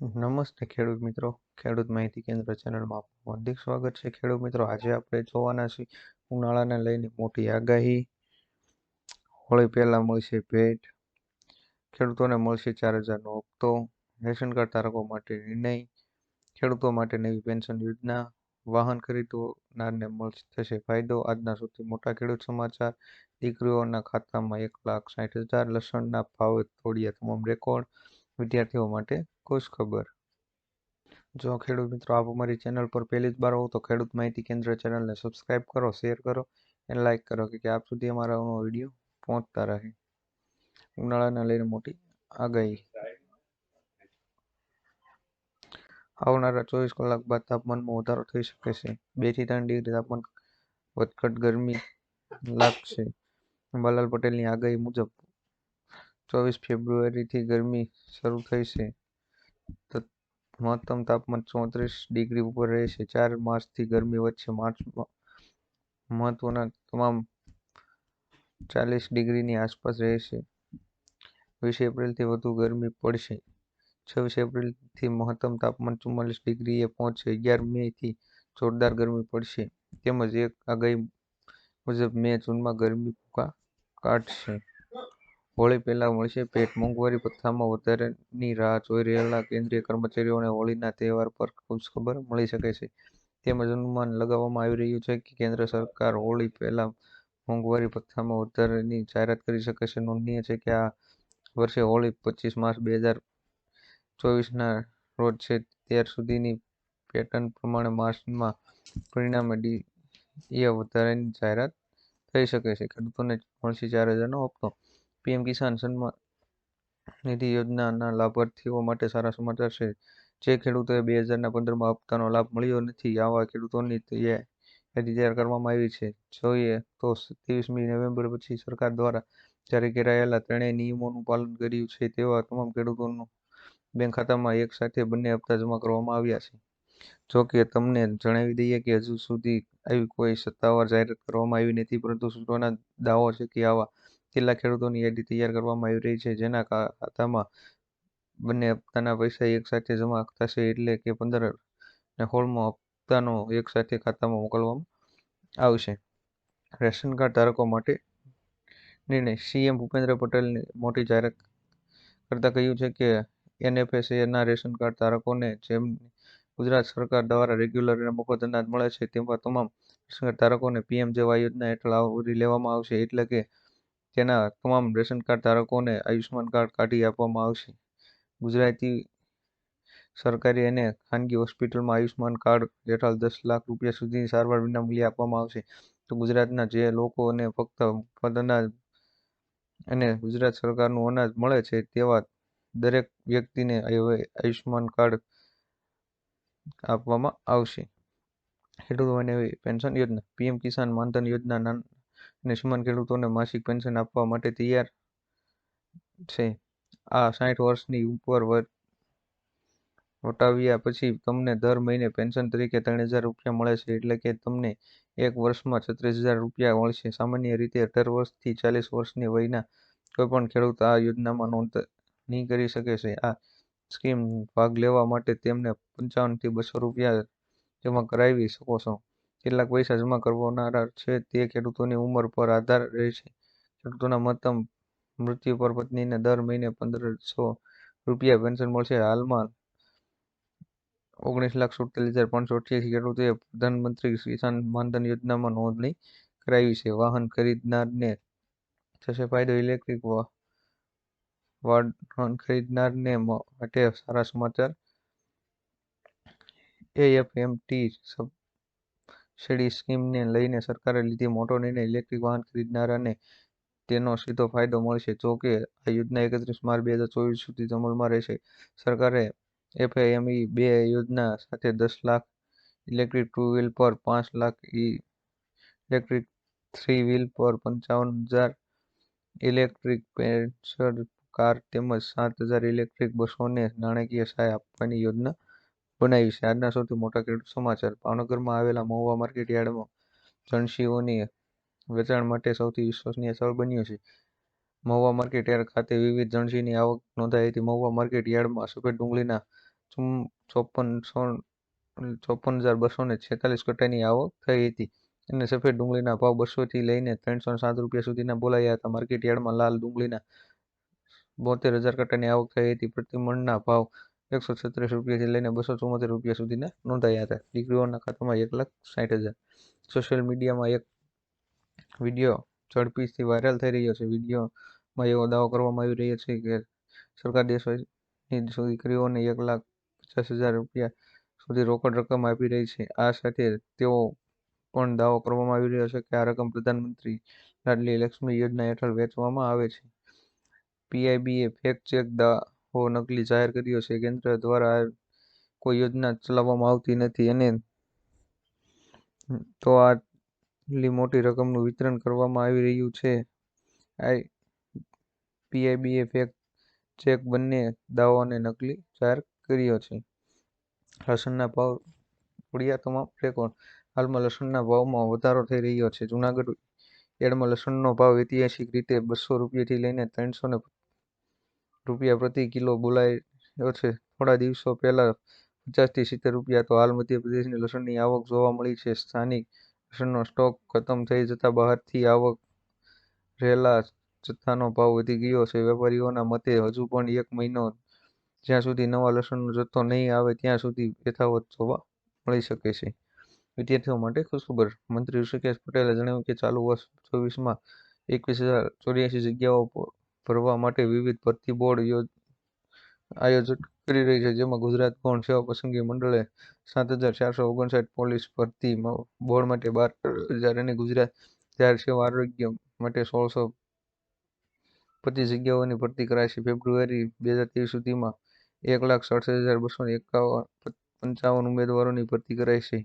નમસ્તે ખેડૂત મિત્રો. ખેડૂત માહિતી કેન્દ્ર ચેનલમાં આપનું હાર્દિક સ્વાગત છે. ખેડૂત મિત્રો, આજે આપણે જોવાના છીએ ઉનાળાને લઈને મોટી આગાહી. હોળી પહેલાં મળશે ભેટ. ખેડૂતોને મળશે ચાર હજારનો હપ્તો. રેશન કાર્ડ ધારકો માટે નિર્ણય. ખેડૂતો માટે નવી પેન્શન યોજના. વાહન ખરીદનારને મળશે થશે ફાયદો. આજના સૌથી મોટા ખેડૂત સમાચાર. દીકરીઓના ખાતામાં એક લાખ સાઠ હજાર લસણના ભાવે તોડ્યા તમામ રેકોર્ડ. વિદ્યાર્થીઓ માટે ખુશ ખબર જો ખેડૂત મિત્રો આપ અમારી ચેનલ પર પહેલી જ વાર હો તો ખેડૂત માહિતી કેન્દ્ર ચેનલને સબસ્ક્રાઇબ કરો શેર કરો અને લાઇક કરો કે આપ સુધી અમારા વીડિયો પહોંચતા રહે. ઉનાળાને લઈને મોટી આગાહી. આવનારા ચોવીસ કલાક બાદ તાપમાનમાં વધારો થઈ શકે છે. બેથી ત્રણ ડિગ્રી તાપમાન વધઘટ ગરમી લાગશે. બાલાલ પટેલની આગાહી મુજબ ચોવીસ ફેબ્રુઆરીથી ગરમી શરૂ થઈ છે. મહત્તમ તાપમાન ચોત્રીસ ડિગ્રી ઉપર રહેશે ચાર માર્ચથી ગરમી વધશે. માર્ચમાં મહત્વના તમામ ચાલીસ ડિગ્રીની આસપાસ રહેશે વીસ એપ્રિલથી વધુ ગરમી પડશે. છવ્વીસ એપ્રિલથી મહત્તમ તાપમાન ચુમ્માલીસ ડિગ્રીએ પહોંચશે. અગિયાર મેથી જોરદાર ગરમી પડશે. તેમજ એક આગાહી મુજબ મે જૂનમાં ગરમી ભૂકા કાઢશે. હોળી પહેલા મળશે. પેટ મોંઘવારી ભથ્થામાં વધારાની રાહ જોઈ રહેલા કેન્દ્રીય કર્મચારીઓને હોળીના તહેવાર પર ખુશખબર મળી શકે છે. તેમજ અનુમાન લગાવવામાં આવી રહ્યું છે કે કેન્દ્ર સરકાર હોળી પહેલા મોંઘવારી ભથ્થામાં વધારાની જાહેરાત કરી શકે છે. નોંધનીય છે કે આ વર્ષે હોળી પચીસ માર્ચ બે હજાર ચોવીસના રોજ છે. ત્યાર સુધીની પેટર્ન પ્રમાણે માર્ચમાં પરિણામે ડીએ વધારાની જાહેરાત થઈ શકે છે. ખેડૂતોને મળશે ચાર હજારનો હપ્તો. પીએમ કિસાન સન્માન નિધિ યોજનાના લાભાર્થીઓ માટે સારા સમાચાર છે. જે ખેડૂતોએ બે હજારના પંદરમાં હપ્તાનો લાભ મળ્યો નથી, આવા ખેડૂતોની યાદી તૈયાર કરવામાં આવી છે. જોઈએ તો ત્રેવીસમી નવેમ્બર પછી સરકાર દ્વારા જારી કરાયેલા ત્રણેય નિયમોનું પાલન કર્યું છે તેવા તમામ ખેડૂતોનું બેંક ખાતામાં એક સાથે બંને હપ્તા જમા કરવામાં આવ્યા છે. જો કે તમને જણાવી દઈએ કે હજુ સુધી આવી કોઈ સત્તાવાર જાહેરાત કરવામાં આવી નથી, પરંતુ સૂત્રોના દાવો છે કે આવા કેટલાક ખેડૂતોની યાદી તૈયાર કરવામાં આવી રહી છે, જેના ખાતામાં બંને હપ્તાના પૈસા એક સાથે જમા થશે એટલે કે પંદર ને સોળમો હપ્તાનો એક સાથે ખાતામાં મોકલવામાં આવશે. રેશન કાર્ડ ધારકો માટે નિર્ણય. સીએમ ભૂપેન્દ્ર પટેલની મોટી જાહેરાત કરતા કહ્યું છે કે, એનએફએસએના રેશન કાર્ડ ધારકોને જેમ ગુજરાત સરકાર દ્વારા રેગ્યુલર અને મફત અનાજ મળે છે તેવા તમામ રેશન કાર્ડ ધારકોને પીએમ જેવા યોજના હેઠળ આવરી લેવામાં આવશે એટલે કે તેના તમામ રેશન કાર્ડ ધારકોને આયુષ્યમાન કાર્ડ કાઢી આપવામાં આવશે. ગુજરાતી સરકારી અને ખાનગી હોસ્પિટલમાં આયુષ્માન કાર્ડ હેઠળ દસ લાખ રૂપિયા સુધીની સારવાર વિનામૂલ્યે આપવામાં આવશે. તો ગુજરાતના જે લોકોને ફક્ત મફત અનાજ અને ગુજરાત સરકારનું અનાજ મળે છે તેવા દરેક વ્યક્તિને આયુષ્યમાન કાર્ડ આપવામાં આવશે. ખેડૂતોને પેન્શન યોજના, પીએમ કિસાન માનધન યોજના સીમાંત ખેડૂતોને માસિક પેન્શન આપવા માટે તૈયાર છે. આ સાઠ વર્ષની ઉપર વટાવ્યા પછી તમને દર મહિને પેન્શન તરીકે ત્રણ હજાર રૂપિયા મળે છે, એટલે કે તમને એક વર્ષમાં છત્રીસ હજાર રૂપિયા મળશે. સામાન્ય રીતે અઢાર વર્ષથી ચાલીસ વર્ષની વયના કોઈપણ ખેડૂત આ યોજનામાં નોંધણી કરી શકે છે. આ સ્કીમ ભાગ લેવા માટે તેમને પંચાવનથી બસો રૂપિયા જમા કરાવી શકો છો. કેટલાક પૈસા જમા કરવાના છે તે ખેડૂતોની ઉંમર પર આધાર રહે છે ખેડૂતોના મહત્તમ મૃત્યુ પર પત્નીને દર મહિને પંદરસો રૂપિયા પેન્શન મળશે. હાલમાં ઓગણીસ લાખ સુડતાલીસ હજાર પાંચસો અઠ્યાસી ખેડૂતોએ પ્રધાનમંત્રી કિસાન માનધન યોજનામાં નોંધણી કરાવી છે. વાહન ખરીદનારને થશે ફાયદો. ઇલેક્ટ્રિક વાહન ખરીદનારને માટે સારા સમાચાર. એએફએમટી સબસિડી સ્કીમને લઈને સરકારે લીધી મોટો નિર્ણય. ઇલેક્ટ્રિક વાહન ખરીદનારાને તેનો સીધો ફાયદો મળશે જો કે આ યોજના એકત્રીસ માર્ચ બે હજાર ચોવીસ સુધી અમલમાં રહેશે. સરકારે એફએમઈ બે યોજના સાથે દસ લાખ ઇલેક્ટ્રિક ટુ વ્હીલ પર પાંચ લાખ ઇલેક્ટ્રિક થ્રી વ્હીલ પર પંચાવન હજાર ઇલેક્ટ્રિક પેસેન્જર કાર તેમજ સાત હજાર ઇલેક્ટ્રિક બસોને નાણાકીય સહાય આપવાની યોજના બનાવી છે. આજના સૌથી મોટા ખેડૂત સમાચાર. ભાવનગરમાં આવેલા મહુવા માર્કેટ યાર્ડમાં જણસીઓની વેચાણ માટે સૌથી વિશ્વસનીય સ્થળ બન્યું છે. મહુવા માર્કેટ યાર્ડ ખાતે વિવિધ જણસીની આવક નોંધાઈ હતી. મહુવા માર્કેટ યાર્ડમાં સફેદ ડુંગળીના ચોપનસો ચોપન હજાર બસો ને છેતાલીસ કટ્ટાની આવક થઈ હતી અને સફેદ ડુંગળીના ભાવ બસોથી લઈને ત્રણસો સાત રૂપિયા સુધીના બોલાયા હતા. માર્કેટ યાર્ડમાં લાલ ડુંગળીના બોતેર હજાર કટાની આવક થઈ હતી. પ્રતિ મણના ભાવ એકસો છત્રીસ રૂપિયાથી લઈને બસો ચુમ્મોતેર રૂપિયા સુધીના નોંધાયા હતા. દીકરીઓના ખાતામાં એક લાખ સાઠ હજાર. સોશિયલ મીડિયામાં એક વીડિયો ઝડપીથી વાયરલ થઈ રહ્યો છે. વિડીયોમાં એવો દાવો કરવામાં આવી રહ્યો છે કે સરકાર દેશની દીકરીઓને એક લાખ પચાસ હજાર રૂપિયા સુધી રોકડ રકમ આપી રહી છે. આ સાથે તેઓ પણ દાવો કરવામાં આવી રહ્યો છે કે આ રકમ પ્રધાનમંત્રી લાડલી લક્ષ્મી યોજના હેઠળ વેચવામાં આવે છે. પીઆઈબીએ ફેક ચેક દાવો નકલી જાહેર કર્યો છે. કેન્દ્ર દ્વારા કોઈ યોજના ચલાવવામાં આવતી નથી અને તો આટલી મોટી રકમનું વિતરણ કરવામાં આવી રહ્યું છે. આઈ પીઆઈબીએ ફેક ચેક બંને દાવાઓને નકલી જાહેર કર્યો છે. લસણના ભાવ તોડ્યા તમામ રેકોર્ડ. હાલમાં લસણના ભાવમાં વધારો થઈ રહ્યો છે. જૂનાગઢ એડમાં લસણનો ભાવ ઐતિહાસિક રીતે બસો રૂપિયાથી લઈને ત્રણસો ને રૂપિયા પ્રતિ કિલો બોલાયો છે. થોડા દિવસો પહેલા પચાસથી સિત્તેર રૂપિયા તો હાલ મધ્યપ્રદેશની લસણની આવક જોવા મળી છે. સ્થાનિક લસણનો સ્ટોક ખતમ થઈ જતા બહારથી આવક રહેલા જથ્થાનો ભાવ વધી ગયો છે. વેપારીઓના મતે હજુ પણ એક મહિનો જ્યાં સુધી નવા લસણનો જથ્થો નહીં આવે ત્યાં સુધી યથાવત જોવા મળી શકે છે. વિદ્યાર્થીઓ માટે ખુશખબર, મંત્રી ઋષિકેશ પટેલે જણાવ્યું કે ચાલુ વર્ષ ચોવીસમાં એકવીસ હજાર ચોર્યાસી જગ્યાઓ ભરવા માટે વિવિધ ભરતી બોર્ડ આયોજન કરી રહી છે. જેમાં ગુજરાત ગૌણ સેવા પસંદગી મંડળે સાત હજાર ચારસો ઓગણસાઠ પોલીસ ભરતી બોર્ડ માટે બાર હજાર અને ગુજરાત જાહેર સેવા આરોગ્ય માટે સોળસો પચીસ જગ્યાઓની ભરતી કરાશે ફેબ્રુઆરી બે હજાર ત્રેવીસ સુધીમાં એક લાખ સડસઠ હજાર બસો એકાવન પંચાવન ઉમેદવારોની ભરતી કરાઈ છે.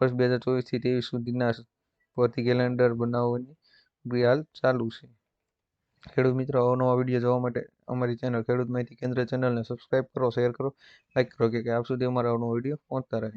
વર્ષ બે હજાર ચોવીસથી ત્રેવીસ સુધીના ભરતી કેલેન્ડર બનાવવાની પ્રક્રિયા હાલ ચાલુ છે. ખેડૂત મિત્રો અવનવા વીડિયો જોવા માટે અમારી ચેનલ ખેડૂત માહિતી કેન્દ્ર ચેનલને સબસ્ક્રાઈબ કરો શેર કરો લાઇક કરો, કે આપ સુધી અમારા અવનવો વીડિયો પહોંચતા રહે.